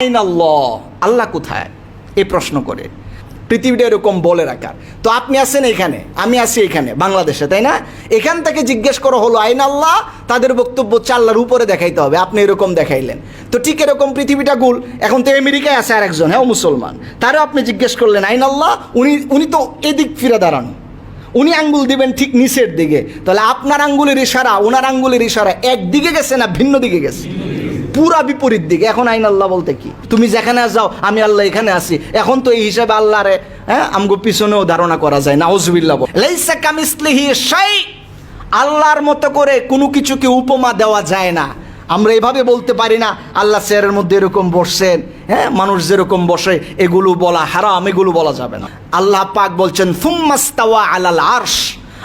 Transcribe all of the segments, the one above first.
আল্লাহ কোথায়? এই প্রশ্ন করে। পৃথিবীটা এরকম বলে রাখার তো আপনি আছেন এখানে, আমি আছি এখানে, বাংলাদেশে, তাই না? এখান থেকে জিজ্ঞেস করা হলো আইন আল্লাহ তাদের বক্তব্য হচ্ছে আল্লাহর উপরে দেখাইতে হবে, আপনি এরকম দেখাইলেন। তো ঠিক এরকম পৃথিবীটা গুল, এখন তো আমেরিকায় আছে আর একজন হ্যাঁ মুসলমান। তারও আপনি জিজ্ঞেস করলেন আইন আল্লাহ উনি উনি তো এদিক ফিরে দাঁড়ানো। উনি আঙ্গুল দিবেন ঠিক নিচের দিকে। তাহলে আপনার আঙ্গুলের ইশারা, ওনার আঙ্গুলের ইশারা একদিকে গেছে না ভিন্ন দিকে গেছে? পুরা বিপরীত দিকে। এখন আইন আল্লাহ বলতে কি? তুমি যেখানে যাও আমি আল্লাহ এখানে আছি। এখন তো এই হিসাবে আল্লাহরে হ্যাঁ আমগো পিছনেও ধারণা করা যায় না ওজবিল্লা লাইসা কামিসলিহি শাই আল্লাহর মতো করে কোনো কিছুকে উপমা দেওয়া যায় না। আমরা এভাবে বলতে পারি না, আল্লাহ চেয়ারের মধ্যে এরকম বসছেন হ্যাঁ মানুষ যেরকম বসে, এগুলো বলা হারাম, এগুলো বলা যাবে না। আল্লাহ পাক বলছেন ফুম্মাস্তাওয়া আলাল আরশ।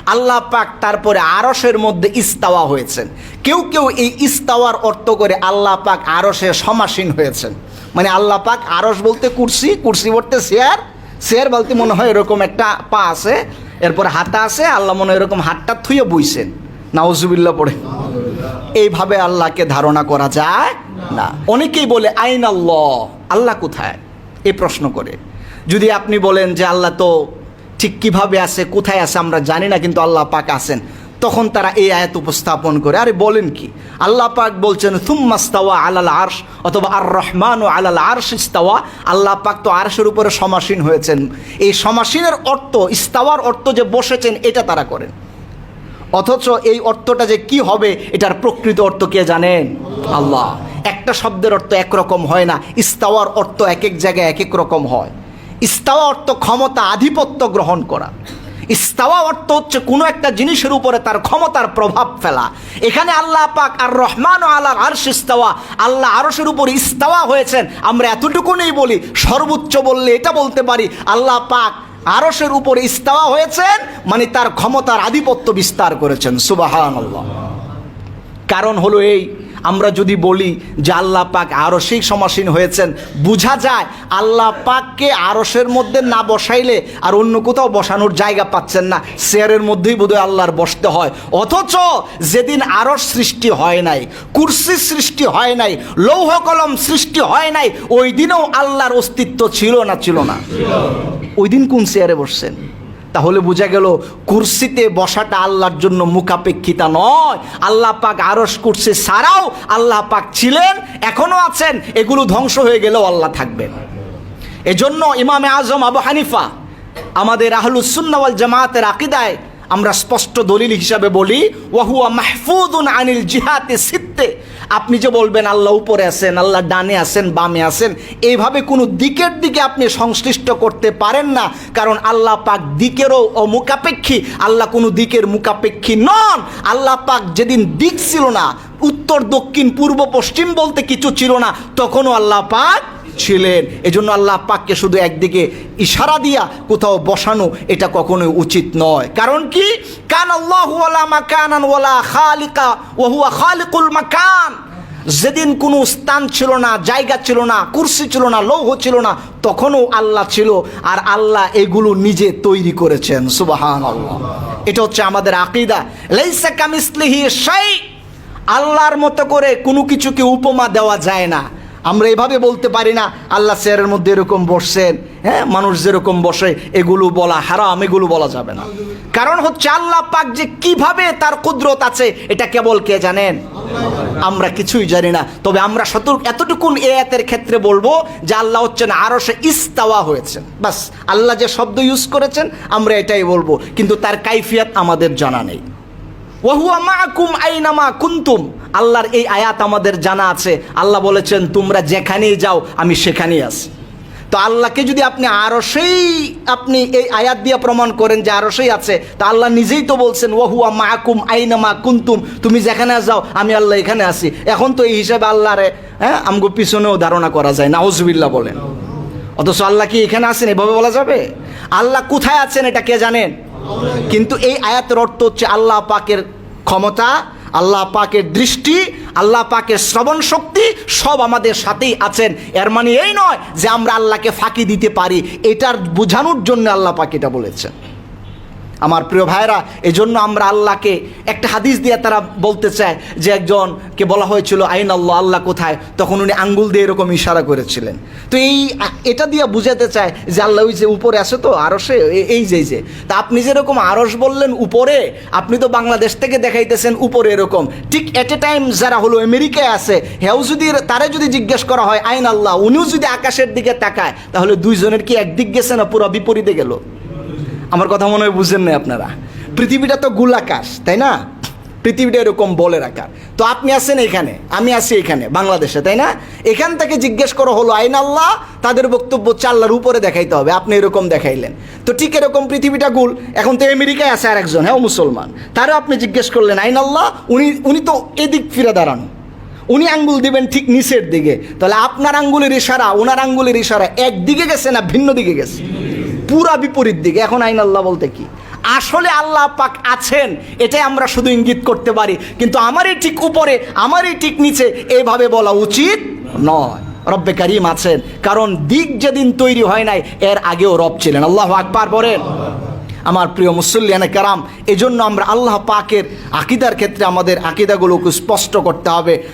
আল্লাহ পাক তারপরে আরসের মধ্যে ইস্তাওয়া হয়েছেন। কেউ কেউ এই ইস্তাওয়ার অর্থ করে আল্লাহ পাক আরসে সমাসীন হয়েছেন। মানে আল্লাহ পাক আরস বলতে কুরসি কুরসি বলতে শেয়ার শেয়ার বলতে মনে হয় এরকম একটা পা আছে, এরপর হাতা আছে, আল্লাহ মনে হয় এরকম হাতটা থুয়ে বইছেন। নাওজুবিল্লা পড়ে। এইভাবে আল্লাহকে ধারণা করা যায় না। অনেকেই বলে আইন আল্লাহ আল্লাহ কোথায়? এই প্রশ্ন করে। যদি আপনি বলেন যে আল্লাহ তো ঠিক কীভাবে আছে, কোথায় আছে আমরা জানি না, কিন্তু আল্লাহ পাক আছেন। তখন তারা এই আয়াত উপস্থাপন করে। আরে বলেন কি? আল্লাহ পাক বলছেন থুম্মাস্তাওয়া আলাল আরশ অথবা আর রহমান ও আলাল আরশ ইস্তাওয়া আল্লাহ পাক তো আরশের উপরে সমাসীন হয়েছেন। এই সমাসীনের অর্থ, ইস্তাওয়ার অর্থ যে বসেছেন, এটা তারা করেন। অথচ এই অর্থটা যে কি হবে, এটার প্রকৃত অর্থ কে জানেন? আল্লাহ। একটা শব্দের অর্থ একরকম হয় না। ইস্তাওয়ার অর্থ এক এক জায়গায় এক এক রকম হয়। ইস্তাওয়া অর্থ ক্ষমতা আধিপত্য গ্রহণ করা। ইস্তাওয়া অর্থ হচ্ছে কোনো একটা জিনিসের উপরে তার ক্ষমতার প্রভাব ফেলা। এখানে আল্লাহ পাক আর রহমান ও আল্লাহ আরশ ইস্তাওয়া, আল্লাহ আরশের উপর ইস্তাওয়া হয়েছেন। আমরা এতটুকু নেই বলি, সর্বোচ্চ বললে এটা বলতে পারি, আল্লাহ পাক আরশের উপর ইস্তাওয়া হয়েছেন মানে তার ক্ষমতার আধিপত্য বিস্তার করেছেন। সুবাহান কারণ হলো এই আমরা যদি বলি যে আল্লাহ পাক আরশেই সমাসীন হয়েছেন, বোঝা যায় আল্লাহ পাককে আরশের মধ্যে না বসাইলে আর অন্য কোথাও বসানোর জায়গা পাচ্ছেন না। চেয়ারের মধ্যেই বোধহয় আল্লাহর বসতে হয়। অথচ যেদিন আরশ সৃষ্টি হয় নাই, কুর্সি সৃষ্টি হয় নাই, লৌহ কলম সৃষ্টি হয় নাই, ওই দিনেও আল্লাহর অস্তিত্ব ছিল না ছিল না। ওই দিন কোন চেয়ারে বসছেন? তাহলে বোঝা গেল কুর্সিতে বসাটা আল্লাহর জন্য মুখাপেক্ষিতা নয়। আল্লাহ পাক আরস কুর্সি ছাড়াও আল্লাহ পাক ছিলেন এখনও আছেন, এগুলো ধ্বংস হয়ে গেলেও আল্লাহ থাকবেন। এজন্য ইমামে আজম আবু হানিফা আমাদের আহলুসুন্নাওয়াল জামাতের আকিদায় আমরা স্পষ্ট দলিল হিসাবে বলি ওয়াহুয়া মাহফুদুন আনিল জিহাতে সিত্তে। আপনি যে বলবেন, আল্লাহ উপরে আছেন, আল্লাহ ডানে আছেন, বামে আছেন, এইভাবে কোনো দিকের দিকে আপনি সংশ্লিষ্ট করতে পারেন না, কারণ আল্লাহ পাক দিকেরও অমুকাপেক্ষী আল্লাহ কোনো দিকের মুকাপেক্ষী নন। আল্লাহ পাক যেদিন দিক ছিল না, উত্তর, দক্ষিণ, পূর্ব, পশ্চিম বলতে কিছু ছিল না, তখনও আল্লাহ পাক ছিলেন। এজন্য আল্লাহ পাককে শুধু একদিকে ইশারা দিয়া কোথাও বসানো এটা কখনোই উচিত নয়। কারণ কি? কান আল্লাহ ওয়ালা মাকানান ওয়ালা খালিকা ওহুয়া খালিকুল মাকান। যেদিন কোনো স্থান ছিল না, জায়গা ছিল না, কুর্সি ছিল না, লৌহ ছিল না, তখনও আল্লাহ ছিল আর আল্লাহ এগুলো নিজে তৈরি করেছেন। সুবাহান এটা হচ্ছে আমাদের আকিদা। লাইসা কামিসলিহি শাই। আল্লাহর মতো করে কোনো কিছুকে উপমা দেওয়া যায় না। আমরা এভাবে বলতে পারি না, আল্লাহ চেয়ারের মধ্যে এরকম বসছেন। হ্যাঁ মানুষ যেরকম বসে, এগুলো বলা হারাম, এগুলো বলা যাবে না। কারণ হচ্ছে আল্লাহ পাক যে কীভাবে তার কুদরত আছে, এটা কেবল কে জানেন? আমরা কিছুই জানি না। তবে আমরা শত এতটুকুন এ এতের ক্ষেত্রে বলব যে আল্লাহ হচ্ছেন আরও সে ইস্তাওয়া হয়েছেন। বাস, আল্লাহ যে শব্দ ইউজ করেছেন, আমরা এটাই বলব। কিন্তু তার কাইফিয়াত আমাদের জানা নেই। আইনামা কুন্তুম? আল্লাহর এই আয়াত আমাদের জানা আছে। আল্লাহ বলেছেন, তোমরা যেখানেই যাও, আমি সেখানেই আছি। তো আল্লাহকে যদি আপনি আরও সেই, আপনি এই আয়াত দিয়ে প্রমাণ করেন যে আরও সেই আছে, তা আল্লাহ নিজেই তো বলছেন ওয়াহুয়া মাকুম আইনামা কুন্তুম? তুমি যেখানে যাও, আমি আল্লাহ এখানে আছি। এখন তো এই হিসাবে আল্লাহরে হ্যাঁ আমগো পিছনেও ধারণা করা যায় না নাউজবিল্লা বলেন। অথচ আল্লাহ কি এখানে আছেন? এভাবে বলা যাবে? আল্লাহ কোথায় আছেন এটা কে জানেন? কিন্তু এই আয়াতের অর্থ হচ্ছে আল্লাহ পাকের ক্ষমতা, আল্লাহ পাকের দৃষ্টি, আল্লাহ পাকের শ্রবণ শক্তি সব আমাদের সাথেই আছেন। এর মানে এই নয় যে আমরা আল্লাহকে ফাঁকি দিতে পারি। এটার বোঝানোর জন্য আল্লাহ পাক এটা বলেছেন। আমার প্রিয় ভাইরা এজন্য আমরা আল্লাহকে একটা হাদিস দিয়ে তারা বলতে চায় যে একজনকে বলা হয়েছিল, আইন আল্লাহ আল্লাহ কোথায়? তখন উনি আঙ্গুল দিয়ে এরকম ইশারা করেছিলেন। তো এই এটা দিয়ে বুঝাতে চায় যে আল্লাহ ওই যে উপরে আছে তো আরসে এই যে যে। তা আপনি যেরকম আরস বললেন উপরে, আপনি তো বাংলাদেশ থেকে দেখাইতেছেন উপরে এরকম। ঠিক এট এ টাইম যারা হলো আমেরিকায় আছে, হেও যদি, তারা যদি জিজ্ঞেস করা হয়, আইন আল্লাহ? উনিও যদি আকাশের দিকে তাকায়, তাহলে দুইজনের কি একদিক গেছে না পুরো বিপরীতে গেল? আমার কথা মনে হয় বুঝেন না আপনারা। পৃথিবীটা তো গোলাকাশ তাই না? পৃথিবীটা এরকম বলে রাখার তো আপনি আছেন এখানে, আমি আছি এখানে, বাংলাদেশে, তাই না? এখান থেকে জিজ্ঞেস করা হলো, আইন আল্লাহ? তাদের বক্তব্য চাল্লার উপরে দেখাইতে হবে, আপনি এরকম দেখাইলেন। তো ঠিক এরকম পৃথিবীটা গুল, এখন তো আমেরিকায় আছে আর একজন হ্যাঁ মুসলমান। তারও আপনি জিজ্ঞেস করলেন, আইন আল্লাহ? উনি উনি তো এদিক ফিরে দাঁড়ানো। উনি আঙ্গুল দিবেন ঠিক নিচের দিকে। তাহলে আপনার আঙ্গুলের ইশারা, ওনার আঙ্গুলের ইশারা একদিকে গেছে না ভিন্ন দিকে গেছে? পুরা বিপরীত দিকে। এখন আইন আল্লাহ বলতে কি? আসলে আল্লাহ পাক আছেন, এটাই আমরা শুধু ইঙ্গিত করতে পারি। কিন্তু আমারই ঠিক উপরে, আমারই ঠিক নিচে এইভাবে বলা উচিত নয়। রব্বে কারিম আছেন। কারণ দিক যেদিন তৈরি হয় নাই, এর আগেও রব ছিলেন। আল্লাহ আকবার বলেন, আমার প্রিয় মুসল্লিয়ানে কারাম, এজন্য আমরা আল্লাহ পাকের আকিদার ক্ষেত্রে আমাদের আকিদাগুলোকে স্পষ্ট করতে হবে।